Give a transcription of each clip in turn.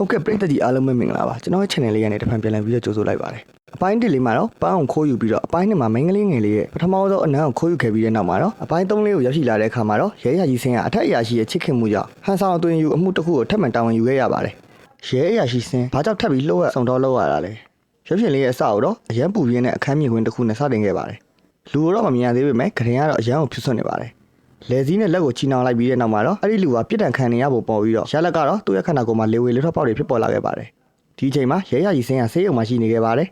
ဟုတ်ကဲ့ပရိသတ်ကြီးအားလုံးပဲမင်္ဂလာပါကျွန်တော်ရဲ့ channel လေးကနေတစ်ဖန်ပြန်လည်ပြီးတော့ကြိုဆိုလိုက်ပါတယ်အပိုင်းတစ်လေးမှာတော့ပန်းအောင်ခိုးယူပြီးတော့အပိုင်းနှစ်မှာမိန်းကလေးငယ်လေးရဲ့ပထမဆုံးအနံ့ကိုခိုးယူခဲ့ပြီးတဲ့နောက်မှာတော့အပိုင်းသုံးလေးကိုရောက်ရှိလာတဲ့အခါမှာတော့ရဲရကြီးစင်းကအထက်အရာရှိရဲ့ချစ်ခင်မှုကြောင့်ဟန်ဆောင်အသွင်ယူအမှုတစ်ခုကိုထပ်မံတာဝန်ယူခဲ့ရပါတယ်ရဲအရာရှိစင်းဘာကြောင့်ထပ်ပြီးလှုပ်ရဆောင်တော့လှုပ်ရတာလဲရုပ်ရှင်လေးရဲ့အစကိုတော့အရန်ပူပြင်းတဲ့အခန်းမြင်ကွင်းတစ်ခုနဲ့စတင်ခဲ့ပါတယ်လူတော့မမြင်ရသေးပေမဲ့ခရင်ကတော့အရန်ကိုဖြူဆွတ်နေပါတယ် လေစည်းနဲ့လက်ကိုချီနှောင်လိုက်ပြီးတဲ့နောက်မှာတော့အဲ့ဒီလူကပြစ်ဒဏ်ခံနေရဖို့ပေါ်ပြီးတော့ရလက်ကတော့သူ့ရဲ့ခန္ဓာကိုယ်မှာလေဝေလေထွက်ပေါက်တွေဖြစ်ပေါ်လာခဲ့ပါတယ်ဒီအချိန်မှာရဲရကြီးစင်းကဆေးရုံမှာရှိနေခဲ့ပါတယ်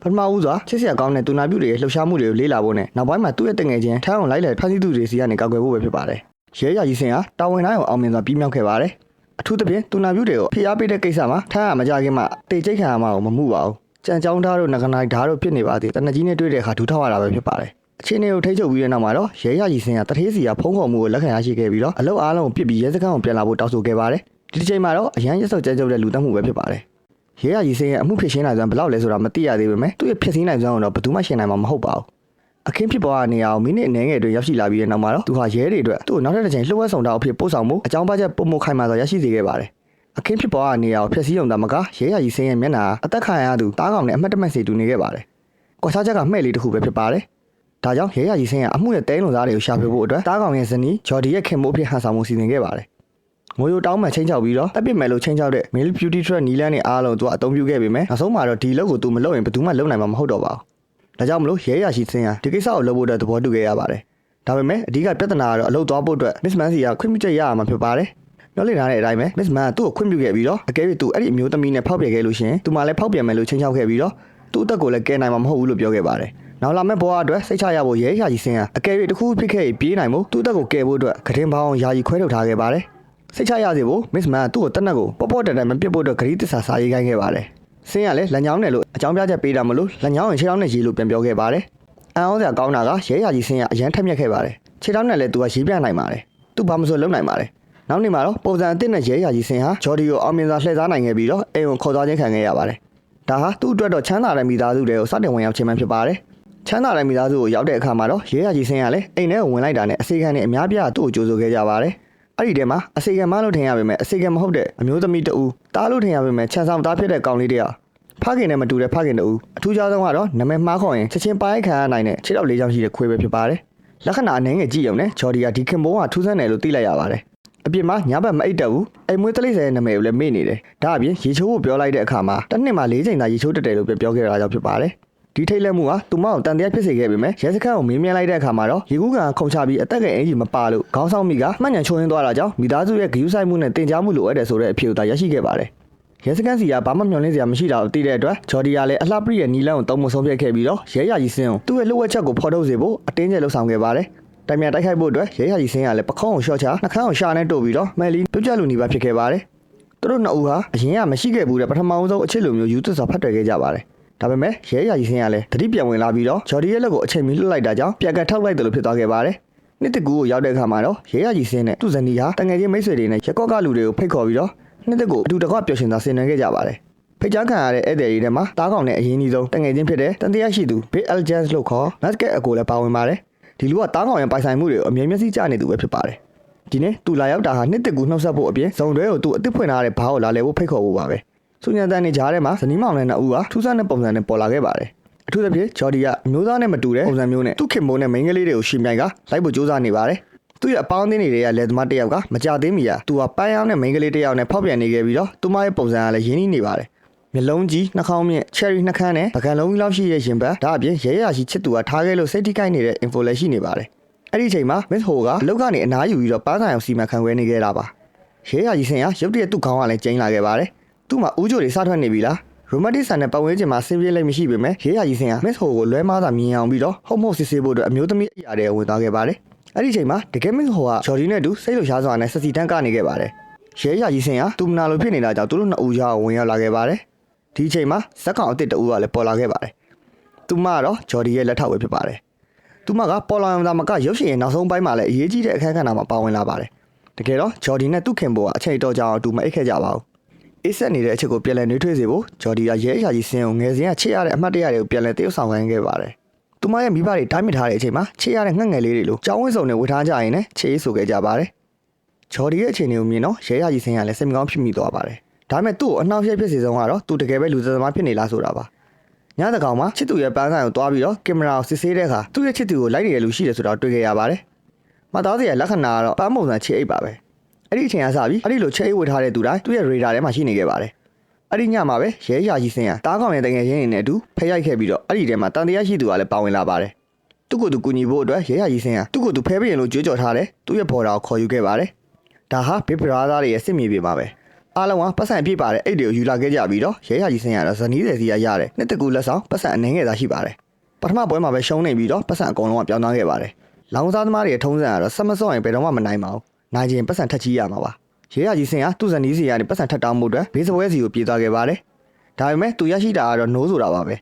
ပထမဦးစွာချစ်စရာကောင်းတဲ့တူနာပြုတွေရဲ့လှုပ်ရှားမှုတွေကိုလေ့လာဖို့နဲ့နောက်ပိုင်းမှာသူ့ရဲ့တငယ်ချင်းထမ်းအောင်လိုက်လေဖန်ဆီးသူတွေစီကနေကောက်ွယ်ဖို့ပဲဖြစ်ပါတယ်ရဲရကြီးစင်းကတာဝန်တိုင်းကိုအောင်မြင်စွာပြီးမြောက်ခဲ့ပါတယ်အထူးသဖြင့်တူနာပြုတွေကိုဖိအားပေးတဲ့ကိစ္စမှာထမ်းရမကြခင်မှာတေကျိတ်ခံရမှာကိုမမှုပါဘူးကြံကြောင်းသားတို့ငကနိုင်ဓာတ်တို့ဖြစ်နေပါသေးတနကြီးနဲ့တွေ့တဲ့အခါဒူထောက်ရတာပဲဖြစ်ပါတယ် အခြေအနေကိုထိချုပ်ပြီးတဲ့နောက်မှာတော့ရဲရကြီးစင်ကတထေးစီကဖုံးခေါ်မှုကိုလက်ခံရရှိခဲ့ပြီးတော့အလုတ်အားလုံးကိုပြစ်ပြီးရဲစခန်းကိုပြန်လာဖို့တောင်းဆိုခဲ့ပါတယ်ဒီတစ်ချိန်မှာတော့အရန်ရက်စောက်ကြဲကြုတ်တဲ့လူတက်မှုပဲဖြစ်ပါတယ်ရဲရကြီးစင်ရဲ့အမှုဖြစ်ရှင်းနိုင်စွမ်းဘယ်လောက်လဲဆိုတာမသိရသေးပေမဲ့သူ့ရဲ့ဖြစ်စည်းနိုင်စွမ်းကိုတော့ဘယ်သူမှရှင်းနိုင်မှာမဟုတ်ပါဘူးအခင်းဖြစ်ပေါ်တဲ့နေရာကိုမိနစ်အနည်းငယ်အတွင်းရောက်ရှိလာပြီးတဲ့နောက်မှာတော့သူဟာရဲတွေအတွက်သူ့ကိုနောက်ထပ်တစ်ချိန်လှုပ်ဝက်ဆောင်တာအဖြစ်ပို့ဆောင်မှုအကြောင်းပါချက်ပုံမခိုင်မာစွာရရှိစေခဲ့ပါတယ်အခင်းဖြစ်ပေါ်တဲ့နေရာကိုဖျက်ဆီးရုံသာမကရဲရကြီးစင်ရဲ့မျက်နှာအသက်ခံရသူတားကောင်နဲ့အမှတ်တမဲ့စီတူနေခဲ့ပါတယ်ကွာခြားချက်ကမှဲ့လေးတစ်ခုပဲဖြစ်ပါတယ် ဒါကြောင့်ရဲရကြီးစင်းကအမှုရဲ့တဲလုံသားတွေကိုရှာဖွေဖို့အတွက်တားကောင်ရဲ့ဇနီးဂျော်ဒီရဲ့ခင်မိုးအဖြစ်ဟန်ဆောင်မှုစီစဉ်ခဲ့ပါတယ်။ငိုယိုတောင်းမှချင်းချောက်ပြီးတော့တပ်ပစ်မယ်လို့ချင်းချောက်တဲ့ Male Beauty Trend နီလန်းနဲ့အားလုံးသူကအသုံးပြုခဲ့ပေမဲ့နောက်ဆုံးမှာတော့ဒီလုပ်ကိုသူမလုပ်ရင်ဘယ်သူမှလုပ်နိုင်မှာမဟုတ်တော့ပါဘူး။ဒါကြောင့်မလို့ရဲရရှိစင်းကဒီကိစ္စကိုလုပ်ဖို့အတွက်သဘောတူခဲ့ရပါတယ်။ဒါပေမဲ့အဓိကပြဿနာကတော့အလုပ်သွားဖို့အတွက် Miss Mancy ကခွင့်ပြုချက်ရရမှာဖြစ်ပါတယ်။ပြောလင်ထားတဲ့အတိုင်းပဲ Miss Man ကသူ့ကိုခွင့်ပြုခဲ့ပြီးတော့အကယ်၍သူအဲ့ဒီအမျိုးသမီးနဲ့ဖောက်ပြခဲ့လို့ရှိရင်သူမှလည်းဖောက်ပြန်မယ်လို့ချင်းချောက်ခဲ့ပြီးတော့သူ့အသက်ကိုလည်းကယ်နိုင်မှာမဟုတ်ဘူးလို့ပြောခဲ့ပါတယ်။ နောက်လာမယ့်ဘဝအတွက်စိတ်ချရဖို့ရဲရာကြီးစင်းကအကယ်၍တစ်ခုဖြစ်ခဲ့ရင်ပြေးနိုင်မှုသူ့အသက်ကိုကယ်ဖို့အတွက်ကတင်ပေါင်းယာယီခွဲထုတ်ထားခဲ့ပါတယ်။စိတ်ချရစေဖို့ Miss Man ကသူ့ကိုတက်နက်ကိုပေါ့ပေါ့တက်တက်မပြစ်ဖို့အတွက်ဂရီးတစ္ဆာစာရေးခိုင်းခဲ့ပါတယ်။စင်းကလည်းလက်ညောင်းနဲ့လို့အကြောင်းပြချက်ပေးတာမလို့လက်ညောင်းရင်ခြေထောက်နဲ့ရေးလို့ပြန်ပြောခဲ့ပါတယ်။အံ့ဩစရာကောင်းတာကရဲရာကြီးစင်းကအရန်ထက်မြက်ခဲ့ပါတယ်။ခြေထောက်နဲ့လည်းသူကရေးပြနိုင်ပါတယ်။သူဘာမှမဆိုလုပ်နိုင်ပါတယ်။နောက်နေ့မှာတော့ပုံစံအသစ်နဲ့ရဲရာကြီးစင်ဟာဂျော်ဒီကိုအောင်မြင်စွာလှည့်စားနိုင်ခဲ့ပြီးတော့အိမ်ကိုခေါ်သွားခြင်းခံခဲ့ရပါတယ်။ဒါဟာသူ့အတွက်တော့ချမ်းသာတဲ့မိသားစုတွေကိုစတင်ဝင်ရောက်ခြင်းမှဖြစ်ပါတယ်။ ချမ်းသာတဲ့မိသားစုကိုရောက်တဲ့အခါမှာတော့ရဲရာကြီးစင်ကလည်းအိမ်ထဲကိုဝင်လိုက်တာနဲ့အစီခံနဲ့အများပြားသူ့ကိုကြိုဆိုခဲ့ကြပါတယ်။အဲ့ဒီထဲမှာအစီခံမလို့ထင်ရပေမဲ့အစီခံမဟုတ်တဲ့အမျိုးသမီးတဦးတားလို့ထင်ရပေမဲ့ချမ်းဆောင်သားဖြစ်တဲ့ကောင်လေးတယောက်ဖခင်နဲ့မတူတဲ့ဖခင်တူအထူးခြားဆုံးကတော့နာမည်မှားခေါ်ရင်ချက်ချင်းပိုင်းခံရနိုင်တဲ့ခြေထောက်လေးချောင်းရှိတဲ့ခွေးပဲဖြစ်ပါတယ်။လက္ခဏာအနှဲငယ်ကြည့်ရုံနဲ့ဂျော်ဒီကဒီခင်ဘုံကထူးဆန်းတယ်လို့သိလိုက်ရပါတယ်။အပြင်မှာညဘက်မအိတ်တက်ဘူးအိမ်မွေးတလိဆယ်ရဲ့နာမည်ကိုလည်းမေ့နေတယ်ဒါအပြင်ရေချိုးကိုပြောလိုက်တဲ့အခါမှာတစ်နှစ်မှာ၄ချိန်သာရေချိုးတက်တယ်လို့ပြောခဲ့တာကြောင့်ဖြစ်ပါတယ် ဒီထိတ်လက်မှုဟာသူမအောင်တန်တရားဖြစ်စေခဲ့ပေမဲ့ရဲစခန်းကိုမင်းမြန်းလိုက်တဲ့အခါမှာတော့ရေကူးကန်ခုံချပြီးအသက်ကအင်ကြီးမပါလို့ခေါင်းဆောင်မိကမှတ်ညံချိုးရင်းသွားတာကြောင့်မိသားစုရဲ့ဂရုစိုက်မှုနဲ့တင် जा မှုလိုအပ်တယ်ဆိုတဲ့အဖြေကိုသာရရှိခဲ့ပါတယ်ရဲစခန်းစီကဘာမှမျှော်လင့်စရာမရှိတာကိုသိတဲ့အတွက်ဂျော်ဒီကလည်းအလှပရိရဲ့နီလန်းကိုတုံးမဆုံးဖြတ်ခဲ့ပြီးတော့ရဲရကြီးစင်းကိုသူ့ရဲ့လှုပ်ဝက်ချက်ကိုဖော်ထုတ်စေဖို့အတင်းကျပ်လှုပ်ဆောင်ခဲ့ပါတယ်တိုင်မြန်တိုက်ခိုက်ဖို့အတွက်ရဲရကြီးစင်းကလည်းပခုံးကိုရှော့ချနှာခမ်းကိုရှာနဲ့တို့ပြီးတော့မယ်လီပြုတ်ကျလူနေပါဖြစ်ခဲ့ပါတယ်သူတို့နှစ်ဦးဟာအရင်ကမရှိခဲ့ဘူးတဲ့ပထမဆုံးအချစ်လိုမျိုးယူသွစွာဖတ်တွေ့ခဲ့ကြပါတယ် ဒါပေမဲ့ရဲရကြီးစင်းကလည်းတတိပြန်ဝင်လာပြီးတော့ဂျော်ဒီရဲ့လက်ကိုအချိန်မီလွတ်လိုက်တာကြောင့်ပြန်ကန်ထောက်လိုက်တယ်လို့ဖြစ်သွားခဲ့ပါတယ်နှစ်တကူကိုရောက်တဲ့အခါမှာတော့ရဲရကြီးစင်းနဲ့သူ့ဇနီးဟာတငယ်ချင်းမိတ်ဆွေတွေနဲ့ရက်ကော့ကလူတွေကိုဖိတ်ခေါ်ပြီးတော့နှစ်တကူအတူတကွပျော်ရွှင်သာဆင်နွှဲခဲ့ကြပါတယ်ဖိတ်ကြားခံရတဲ့ဧည့်သည်တွေထဲမှာတားကောင်နဲ့အရင်ကြီးဆုံးတငယ်ချင်းဖြစ်တဲ့တန်တရားရှိသူ Big Elegance လို့ခေါ် Basket အကိုလည်းပါဝင်ပါတယ်ဒီလူကတားကောင်ရဲ့ပိုင်ဆိုင်မှုတွေကိုအမြဲမျက်စိကျနေသူပဲဖြစ်ပါတယ်ဒီနေ့သူလာရောက်တာဟာနှစ်တကူနှုတ်ဆက်ဖို့အပြင်ဇုံတွဲကိုသူအစ်စ်ဖွင့်ထားတဲ့ဘားကိုလာလဲဖို့ဖိတ်ခေါ်ဖို့ပါပဲ စူညံတန်နေကြားထဲမှာဇနီးမောင်နဲ့နှစ်ဦးကထူးဆန်းတဲ့ပုံစံနဲ့ပေါ်လာခဲ့ပါတယ်အထူးသဖြင့်ဂျော်ဒီကအမျိုးသားနဲ့မတူတဲ့ပုံစံမျိုးနဲ့သူ့ခင်မိုးနဲ့မိန်းကလေးတွေကိုရှင်ပြိုင်ကလိုက်ဖို့ကြိုးစားနေပါတယ်သူ့ရဲ့အပေါင်းအသင်းတွေကလက်သမားတစ်ယောက်ကမကြသေးမီယာသူကပန်းရောင်းနဲ့မိန်းကလေးတစ်ယောက်နဲ့ဖောက်ပြန်နေခဲ့ပြီးတော့သူမရဲ့ပုံစံကလည်းရင်းနှီးနေပါတယ်မျက်လုံးကြီးနှာခေါင်းမြင့် cherry နှာခမ်းနဲ့ပကံလုံးကြီးလောက်ရှိတဲ့ရင်ပတ်ဒါအပြင်ရဲရရှိချစ်သူကထားခဲ့လို့စိတ်ထိခိုက်နေတဲ့ info လည်းရှိနေပါတယ်အဲ့ဒီအချိန်မှာ Miss Ho ကအလုပ်ကနေအနားယူပြီးတော့ပန်းဆိုင်အောင်စီမံခန့်ခွဲနေခဲ့တာပါရဲရကြီးစင်ကရုတ်တရက်သူ့ခေါင်းကလည်းကျင်းလာခဲ့ပါတယ် သူ့မှာဦးကြိုတွေစထွက်နေပြီလားရိုမန်တစ်ဆန်တဲ့ပတ်ဝန်းကျင်မှာဆင်းပြေးလိုက်မရှိပေမဲ့ရဲရကြီးစင်က Miss Ho ကိုလွဲမားစွာမြင်အောင်ပြီးတော့ဟုတ်မဟုတ်စစ်ဆေးဖို့အတွက်အမျိုးသမီးအရာတွေဝင်သွားခဲ့ပါတယ်အဲ့ဒီအချိန်မှာတကယ် Miss Ho ကဂျော်ဒီနဲ့တူစိတ်လှရှားစွာနဲ့ဆက်စီတန်းကနေခဲ့ပါတယ်ရဲရကြီးစင်ကသူမနာလိုဖြစ်နေတာကြောင့်သူတို့နှစ်ဦးကြားကိုဝင်ရောက်လာခဲ့ပါတယ်ဒီအချိန်မှာဇက်ကောင်အစ်စ်တူကလည်းပေါ်လာခဲ့ပါတယ်သူမကတော့ဂျော်ဒီရဲ့လက်ထောက်ပဲဖြစ်ပါတယ်သူမကပေါ်လောင်တာမကရုပ်ရှင်ရဲ့နောက်ဆုံးပိုင်းမှာလည်းအရေးကြီးတဲ့အခန်းကဏ္ဍမှာပါဝင်လာပါတယ်တကယ်တော့ဂျော်ဒီနဲ့သူ့ခင်ဘိုကအချိန်တော်ကြာအောင်တူမအိတ်ခဲ့ကြပါဘူး အေးဆက်နေတဲ့အချက်ကိုပြန်လည်နှွေးထွေးစေဖို့ဂျော်ဒီကရဲအရာကြီးစင်းကိုငယ်စဉ်ကချစ်ရတဲ့အမှတ်တရတွေကိုပြန်လည်တရုပ်ဆောင်ခိုင်းခဲ့ပါတယ်သူမရဲ့မိဘတွေတိုင်းမြစ်ထားတဲ့အချိန်မှာချစ်ရတဲ့ငှက်ငယ်လေးတွေလိုကြောင်းဝင်းစုံနဲ့ဝတ်ထားကြရင်လည်းချစ်ရေးဆိုခဲ့ကြပါတယ်ဂျော်ဒီရဲ့အခြေအနေကိုမြင်တော့ရဲအရာကြီးစင်းကလည်းစိတ်မကောင်းဖြစ်မိသွားပါတယ်ဒါပေမဲ့သူ့ကိုအနှောက်အယှက်ဖြစ်စေဆုံးကတော့သူတကယ်ပဲလူသမားဖြစ်နေလားဆိုတာပါညတကောင်မှာချစ်သူရဲ့ပန်းဆိုင်ကိုတွားပြီးတော့ကင်မရာကိုစစ်ဆေးတဲ့အခါသူ့ရဲ့ချစ်သူကိုလိုက်နေတဲ့လူရှိတယ်ဆိုတော့တွေ့ခဲ့ရပါတယ်မှတ်သားစရာလက္ခဏာကတော့ပန်းပုံစံချစ်အိတ်ပါပဲ အဲ့ဒီအချိန်ကစပြီးအဲ့ဒီလိုချစ်အိတ်ဝတ်ထားတဲ့သူတိုင်းသူ့ရဲ့ရေဒါထဲမှာရှိနေခဲ့ပါတယ်အဲ့ဒီညမှာပဲရဲရာကြီးစင်ကတားကောင်ရဲ့တကယ်ရင်းနေတဲ့အတူဖက်ရိုက်ခဲ့ပြီးတော့အဲ့ဒီထဲမှာတန်တရားရှိသူကလည်းပါဝင်လာပါတယ်သူ့ကိုယ်သူကူညီဖို့အတွက်ရဲရကြီးစင်းကသူ့ကိုယ်သူဖဲပြရင်လို့ကြွေးကြော်ထားတယ်သူ့ရဲ့ဘော်ဒါကိုခေါ်ယူခဲ့ပါတယ်ဒါဟာဘစ်ဘရာသားတွေရဲ့စစ်မြေပြင်ပါပဲအားလုံးကပတ်စံပြည့်ပါတယ်အဲ့ဒီကိုယူလာခဲ့ကြပြီးတော့ရဲရကြီးစင်းကတော့ဇနီးတယ်စီရရတယ်နှစ်တကူလက်ဆောင်ပတ်စံအနေငယ်သာရှိပါတယ်ပထမပွဲမှာပဲရှုံးနေပြီးတော့ပတ်စံအကုန်လုံးကပြောင်းသွားခဲ့ပါတယ်လောင်စားသမားတွေရဲ့ထုံးစံကတော့ဆက်မစော့ရင်ဘယ်တော့မှမနိုင်ပါဘူး နိုင်ခြင်းပတ်စံထက်ချီရမှာပါရဲရကြီးစင်းကသူ့ဇနီးစီကနေပတ်စံထက်တောင်းမှုအတွက်ဘေးစပွဲစီကိုပြေးသွားခဲ့ပါတယ်ဒါပေမဲ့သူရရှိတာကတော့နိုးဆိုတာပါပဲ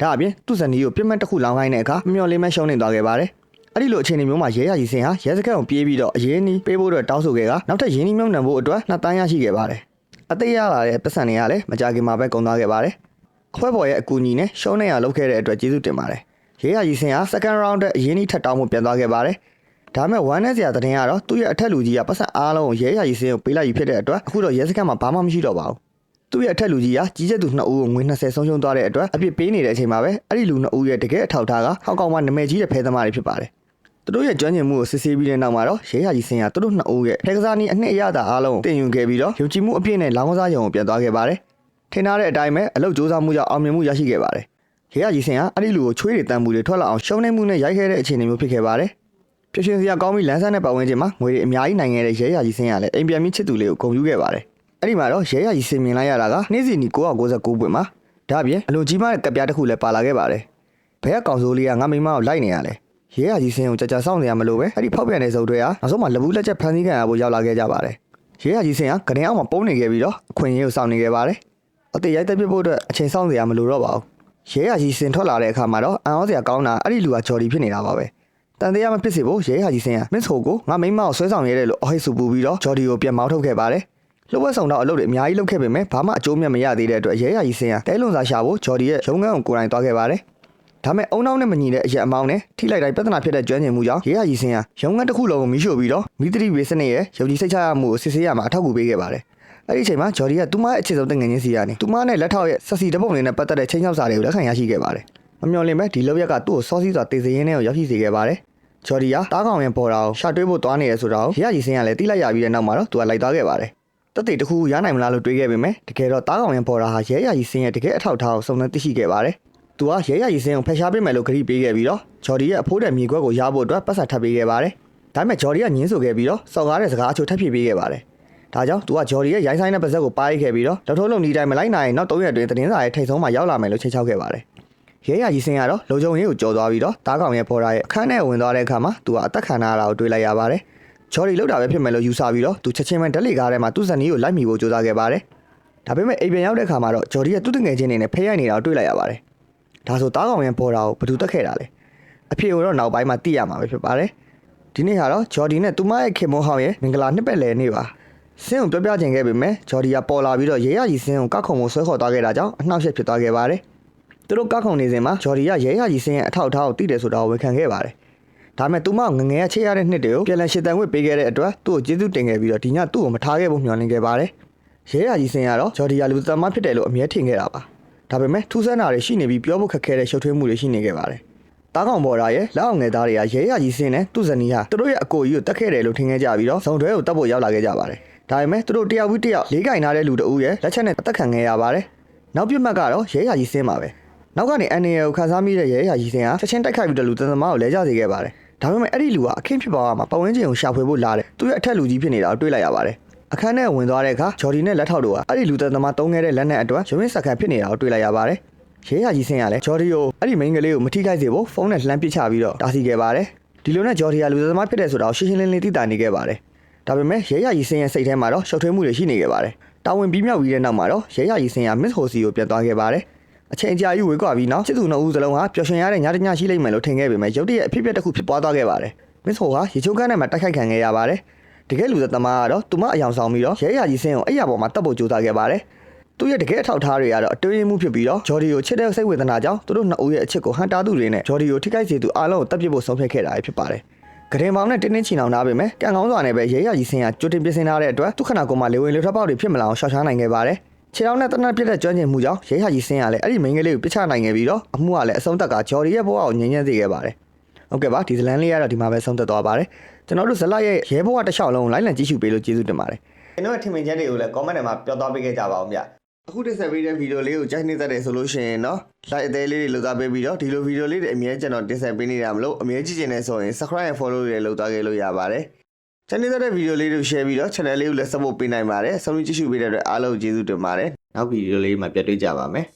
ဒါအပြင်သူ့ဇနီးကိုပြစ်မှတ်တစ်ခုလောင်းခိုင်းတဲ့အခါမမျော်လင့်မဲ့ရှုံးနေသွားခဲ့ပါတယ်။အဲ့ဒီလိုအခြေအနေမျိုးမှာရဲရကြီးစင်ဟာရဲစခန်းကိုပြေးပြီးတော့အရင်နီးပေးဖို့အတွက်တောင်းဆိုခဲ့ကနောက်ထပ်ရင်းနှီးမြှုပ်နှံဖို့အတွက်နှစ်တန်းရရှိခဲ့ပါတယ်။အသေးရလာတဲ့ပတ်စံတွေကလည်းမကြခင်မှာပဲကုန်သွားခဲ့ပါတယ်။အဖွဲပေါ်ရဲ့အကူအညီနဲ့ရှုံးနေရလုပ်ခဲ့တဲ့အတွက်ကျေးဇူးတင်ပါတယ်။ရဲရကြီးစင်ဟာ second round တဲ့အရင်နီးထပ်တောင်းဖို့ပြန်သွားခဲ့ပါတယ်။ ဒါပေမဲ့ဝမ်းနဲ့စရာသတင်းကတော့သူ့ရဲ့အထက်လူကြီးကပတ်စံအားလုံးကိုရဲရကြီးစင်ကိုပေးလိုက်ပြီးဖြစ်တဲ့အတွက်အခုတော့ရဲစခန်းမှာဘာမှမရှိတော့ပါဘူး။သူ့ရဲ့အထက်လူကြီးကကြီးကျက်သူနှစ်ဦးကိုငွေ20ဆုံးရှုံးသွားတဲ့အတွက်အပြစ်ပေးနေတဲ့အချိန်မှာပဲအဲ့ဒီလူနှစ်ဦးရဲ့တကယ်အထောက်ထားကဟောက်ကောင်မှနာမည်ကြီးတဲ့ဖဲသမားတွေဖြစ်ပါတယ်။သူတို့ရဲ့ကျွမ်းကျင်မှုကိုစစ်ဆေးပြီးတဲ့နောက်မှာတော့ရဲဟာကြီးစင်ကသူတို့နှစ်ဦးရဲ့ဖဲကစားနည်းအနှစ်အရသာအားလုံးကိုတင်ယူခဲ့ပြီးတော့ယုံကြည်မှုအပြည့်နဲ့လောင်းကစားရုံကိုပြန်သွားခဲ့ပါတယ်။ထင်ထားတဲ့အတိုင်းပဲအလုပ်ကြိုးစားမှုကြောင့်အောင်မြင်မှုရရှိခဲ့ပါတယ်။ရဲဟာကြီးစင်ကအဲ့ဒီလူကိုချွေးတွေတန်မှုတွေထွက်လာအောင်ရှုံးနေမှုနဲ့ရိုက်ခဲ့တဲ့အခြေအနေမျိုးဖြစ်ခဲ့ပါတယ်။ ဖြစ်ရှင်စရာကောင်းပြီးလန်းဆန်းတဲ့ပတ်ဝန်းကျင်မှာငွေတွေအများကြီးနိုင်ခဲ့တဲ့ရဲဟာကြီးစင်ကလည်းအိမ်ပြန်ပြီးချစ်သူလေးကိုဂုဏ်ယူခဲ့ပါတယ်။အဲ့ဒီမှာတော့ရဲရကြီးစင်မြင်လိုက်ရတာကနေ့စီနီ999ပွင့်မှာဒါအပြင်အလွန်ကြီးမားတဲ့ကပြားတစ်ခုလည်းပါလာခဲ့ပါတယ်ဘဲကကောင်စိုးလေးကငါမိမကိုလိုက်နေရလဲရဲရကြီးစင်ကိုကြာကြာစောင့်နေရမလို့ပဲအဲ့ဒီဖောက်ပြန်တဲ့စုံတွေကနောက်ဆုံးမှလဘူးလက်ချက်ဖမ်းဆီးခံရဖို့ရောက်လာခဲ့ကြပါတယ်ရဲရကြီးစင်ကကရင်အောင်မှာပုံနေခဲ့ပြီးတော့အခွင့်အရေးကိုစောင့်နေခဲ့ပါတယ်အသေးရိုက်တက်ပြဖို့အတွက်အချိန်စောင့်နေရမလို့တော့ပါဘူးရဲရကြီးစင်ထွက်လာတဲ့အခါမှာတော့အံ့ဩစရာကောင်းတာအဲ့ဒီလူကဂျော်ဒီဖြစ်နေတာပါပဲ တန်တရားမဖြစ်စေဖို့ရဲရကြီးစင်ကမင်းဆိုကိုငါမိမကိုဆွဲဆောင်ရဲတယ်လို့အဟိတ်ဆူပူပြီးတော့ဂျော်ဒီကိုပြန်မောင်းထုတ်ခဲ့ပါတယ်လှုပ်ဝက်ဆောင်တော့အလုပ်တွေအများကြီးလုပ်ခဲ့ပေမဲ့ဘာမှအကျိုးမြတ်မရသေးတဲ့အတွက်ရဲရကြီးစင်ကတဲလွန်စာရှာဖို့ဂျော်ဒီရဲ့ရုံးခန်းကိုကိုယ်တိုင်သွားခဲ့ပါတယ်။ဒါမဲ့အုံနောက်နဲ့မညီတဲ့အရက်အမောင်းနဲ့ထိလိုက်တိုင်းပြဿနာဖြစ်တဲ့ကျွမ်းကျင်မှုကြောင့်ရဲရကြီးစင်ကရုံးခန်းတစ်ခုလုံးကိုမီးရှို့ပြီးတော့မိသတိဝေစနစ်ရဲ့ယုံကြည်စိတ်ချရမှုကိုစစ်ဆေးရမှာအထောက်အကူပေးခဲ့ပါတယ်။အဲ့ဒီအချိန်မှာဂျော်ဒီကသူမရဲ့အခြေဆုံးတငငချင်းစီကနေသူမနဲ့လက်ထောက်ရဲ့ဆက်စီတပုံလေးနဲ့ပတ်သက်တဲ့ချင်းချောက်စာတွေကိုလက်ခံရရှိခဲ့ပါတယ်။မမျှော်လင့်ပဲဒီလောက်ရက်ကသူ့ကိုစောစီးစွာတေစရင်ထဲကိုရောက်ရှိစေခဲ့ပါတယ်။ ဂျော်ဒီကတားကောင်ရင်ပေါ်တာကိုရှာတွေးဖို့သွားနေရဆိုတော့ရဲရကြီးစင်ကလည်းတိလိုက်ရပြီးတဲ့နောက်မှာတော့သူကလိုက်သွားခဲ့ပါတယ်။တက်တေတစ်ခုရနိုင်မလားလို့တွေးခဲ့ပေမဲ့တကယ်တော့တားကောင်ရင်ပေါ်တာဟာရဲရကြီးစင်းရဲ့တကယ်အထောက်အထားကိုစုံစမ်းသိရှိခဲ့ပါတယ်။သူကရဲရကြီးစင်းကိုဖယ်ရှားပေးမယ်လို့ဂရုပေးခဲ့ပြီးတော့ဂျော်ဒီရဲ့အဖိုးတဲ့မြေခွက်ကိုရဖို့အတွက်ပတ်စံထပ်ပေးခဲ့ပါတယ်။ဒါပေမဲ့ဂျော်ဒီကညင်းဆိုခဲ့ပြီးတော့စော်ကားတဲ့စကားအချို့ထပ်ဖြည့်ပေးခဲ့ပါတယ်။ဒါကြောင့်သူကဂျော်ဒီရဲ့ရိုင်းဆိုင်တဲ့ပါဇက်ကိုပါးရိုက်ခဲ့ပြီးတော့လောက်ထုံးလုံးဒီတိုင်းမလိုက်နိုင်ရင်နောက်၃ရက်အတွင်းသတင်းစာရဲ့ထိတ်ဆုံးမှာရောက်လာမယ်လို့ချိန်ချောက်ခဲ့ပါတယ်။ ရဲရကြီးစင်းကတော့လုံခြုံရေးကိုကြော်သွားပြီးတော့တားကောင်ရဲ့ပေါ်တာရဲ့အခန်းထဲဝင်သွားတဲ့အခါမှာသူကအသက်ခံရတာကိုတွေးလိုက်ရပါတယ်။ချော်ရီလောက်တာပဲဖြစ်မယ်လို့ယူဆပြီးတော့သူချက်ချင်းပဲဓာတ်လေကားထဲမှာသူ့ဇနီးကိုလိုက်မိဖို့ကြိုးစားခဲ့ပါတယ်။ဒါပေမဲ့အိမ်ပြန်ရောက်တဲ့ခါမှာတော့ဂျော်ဒီရဲ့သူ့တငယ်ချင်းတွေနဲ့ဖဲရိုက်နေတာကိုတွေ့လိုက်ရပါတယ်။ဒါဆိုတားကောင်ရဲ့ပေါ်တာကိုဘယ်သူတက်ခဲ့တာလဲ။အဖေကိုတော့နောက်ပိုင်းမှာသိရမှာပဲဖြစ်ပါတယ်။ဒီနေ့ကတော့ဂျော်ဒီနဲ့သူမရဲ့ခင်မွန်းဟောင်းရဲ့မင်္ဂလာနှစ်ပတ်လည်နေ့ပါ။ဆင်းကိုပြောပြခြင်းခဲ့ပေမဲ့ဂျော်ဒီကပေါ်လာပြီးတော့ရဲရကြီးဆင်းကိုကောက်ခုံကိုဆွဲခေါ်သွားခဲ့တာကြောင့်အနှောက်အယှက်ဖြစ်သွားခဲ့ပါတယ်။ သူတို့ကောက်ခုံနေစဉ်မှာဂျော်ဒီကရဲရကြီးဆင်းရဲ့အထောက်အထားကိုသိတယ်ဆိုတာကိုဝန်ခံခဲ့ပါတယ်။ဒါပေမဲ့သူမငငယ်ရချေရတဲ့နှစ်တွေကိုပြန်လည်ရှစ်တန်ခွင့်ပေးခဲ့တဲ့အတွက်သူ့ကိုကျေးဇူးတင်ခဲ့ပြီးတော့ဒီညသူ့ကိုမထားခဲ့ဖို့မျှော်လင့်ခဲ့ပါတယ်။ရဲရာကြီးစင်ကတော့ဂျော်ဒီယာလူသမဖြစ်တယ်လို့အမြဲထင်ခဲ့တာပါ။ဒါပေမဲ့ထူးဆန်းတာတွေရှိနေပြီးပြောဖို့ခက်ခဲတဲ့ရှုပ်ထွေးမှုတွေရှိနေခဲ့ပါတယ်။တားကောင်ပေါ်တာရဲ့လက်အောင်ငယ်သားတွေကရဲရာကြီးစင်နဲ့သူ့ဇနီးဟာသူတို့ရဲ့အကိုကြီးကိုတတ်ခဲ့တယ်လို့ထင်ခဲ့ကြပြီးတော့ဇုံတွဲကိုတတ်ဖို့ရောက်လာခဲ့ကြပါတယ်။ဒါပေမဲ့သူတို့တယောက်ပြီးတယောက်လေးကင်ထားတဲ့လူတအုပ်ရဲ့လက်ချက်နဲ့အသက်ခံခဲ့ရပါတယ်။နောက်ပြစ်မှတ်ကတော့ရဲရာကြီးစင်ပါပဲ။ နောက်ကနေအန်နီယယ်ကိုခန်းစားမိတဲ့ရဲရာကြီးစင်ဟာချက်ချင်းတိုက်ခိုက်ပြီးတဲ့လူတန်သမားကိုလဲကျစေခဲ့ပါတယ်။ဒါပေမဲ့အဲ့ဒီလူကအခင်းဖြစ်ပေါ်မှာပတ်ဝန်းကျင်ကိုရှာဖွေဖို့လာတယ်။သူရဲ့အထက်လူကြီးဖြစ်နေတာကိုတွေ့လိုက်ရပါတယ်။အခန်းထဲဝင်သွားတဲ့အခါဂျော်ဒီနဲ့လက်ထောက်တို့ကအဲ့ဒီလူတန်သမားတုံးခဲ့တဲ့လက်နဲ့အတွက်ရုံးရင်းစက္ကန့်ဖြစ်နေတာကိုတွေ့လိုက်ရပါတယ်။ရဲရာကြီးစင်ကလည်းဂျော်ဒီကိုအဲ့ဒီမိန်းကလေးကိုမထိခိုက်စေဖို့ဖုန်းနဲ့လှမ်းပစ်ချပြီးတော့တားဆီးခဲ့ပါတယ်။ဒီလိုနဲ့ဂျော်ဒီကလူတန်သမားဖြစ်တဲ့ဆိုတာကိုရှင်းရှင်းလင်းလင်းသိတာနေခဲ့ပါတယ်။ဒါပေမဲ့ရဲရကြီးစင်ရဲ့စိတ်ထဲမှာတော့ရှုပ်ထွေးမှုတွေရှိနေခဲ့ပါတယ်။တာဝန်ပြီးမြောက်ပြီးတဲ့နောက်မှာတော့ရဲရကြီးစင်ကမစ်ဟိုစီကိုပြန်သွားခဲ့ပါတယ်။ အချိန်ကြာကြီးဝေးကွာပြီးနောက်စစ်သူနှစ်ဦးစလုံးဟာပျော်ရွှင်ရတဲ့ညတစ်ညရှိလိမ့်မယ်လို့ထင်ခဲ့ပေမဲ့ရုတ်တရက်အဖြစ်အပျက်တစ်ခုဖြစ်ပွားသွားခဲ့ပါတယ်။မစ်ဟိုဟာရေချိုးကန်းထဲမှာတိုက်ခိုက်ခံခဲ့ရပါတယ်။တကယ်လူသက်သမားကတော့သူမအယောင်ဆောင်ပြီးတော့ရဲရကြီးစင်ကိုအဲ့ရပေါ်မှာတပ်ဖို့ကြိုးစားခဲ့ပါတယ်။သူ့ရဲ့တကယ်အထောက်အထားတွေကတော့အတွင်းရင်းမှုဖြစ်ပြီးတော့ဂျော်ဒီကိုချစ်တဲ့စိတ်ဝေဒနာကြောင့်သူတို့နှစ်ဦးရဲ့အချစ်ကိုဟန်တာသူတွေနဲ့ဂျော်ဒီကိုထိခိုက်စေသူအားလုံးကိုတပ်ပစ်ဖို့ဆုံးဖြတ်ခဲ့တာဖြစ်ပါတယ်။ဂရင်ပေါင်းနဲ့တင်းတင်းချီနောင်ထားပေမဲ့ကံကောင်းစွာနဲ့ပဲရဲရကြီးစင်ကကြိုတင်ပြင်ဆင်ထားတဲ့အတွက်သူခနာကိုမှလေဝင်လေထွက်ပေါက်တွေဖြစ်မလာအောင်ရှော့ချနိုင်ခဲ့ပါတယ် ခြေထောက်နဲ့တနက်ပြက်တဲ့ကြွမ်းကျင်မှုကြောင့်ရဲရကြီးစင်းကလည်းအဲ့ဒီမိန်းကလေးကိုပြစ်ချနိုင်ခဲ့ပြီးတော့အမှုကလည်းအဆုံးသက်ကဂျော်ဒီရဲ့ဘဝကိုငြင်းညံ့စေခဲ့ပါတယ်ဟုတ်ကဲ့ပါဒီဇလန်လေးကတော့ဒီမှာပဲဆုံးသက်သွားပါတယ်ကျွန်တော်တို့ဇလရဲ့ရဲဘဝတစ်လျှောက်လုံးလိုက်လံကြည့်ရှုပေးလို့ကျေးဇူးတင်ပါတယ်ကျွန်တော်ထင်မြင်ချက်တွေကိုလည်း comment ထဲမှာပြောသွားပေးခဲ့ကြပါအောင်ဗျအခုတင်ဆက်ပေးတဲ့ဗီဒီယိုလေးကိုကြိုက်နေတတ်တယ်ဆိုလို့ရှိရင်နော် like အသေးလေးတွေလုပ်သားပေးပြီးတော့ဒီလိုဗီဒီယိုလေးတွေအမြဲကျွန်တော်တင်ဆက်ပေးနေတာမလို့အမြဲကြည့်ကျင်နေဆိုရင် subscribe နဲ့ follow တွေလုပ်သားခဲ့လို့ရပါတယ် ချန်နယ်တဲ့ဗီဒီယိုလေးတွေကို share ပြီးတော့ channel လေးကိုလည်း support ပေးနိုင်ပါတယ်ဆုံးဖြတ်ကြည့်ရှုပေးတဲ့အတွက်အားလုံးကျေးဇူးတင်ပါတယ်နောက်ဗီဒီယိုလေးမှာပြတ်တွေ့ကြပါမယ်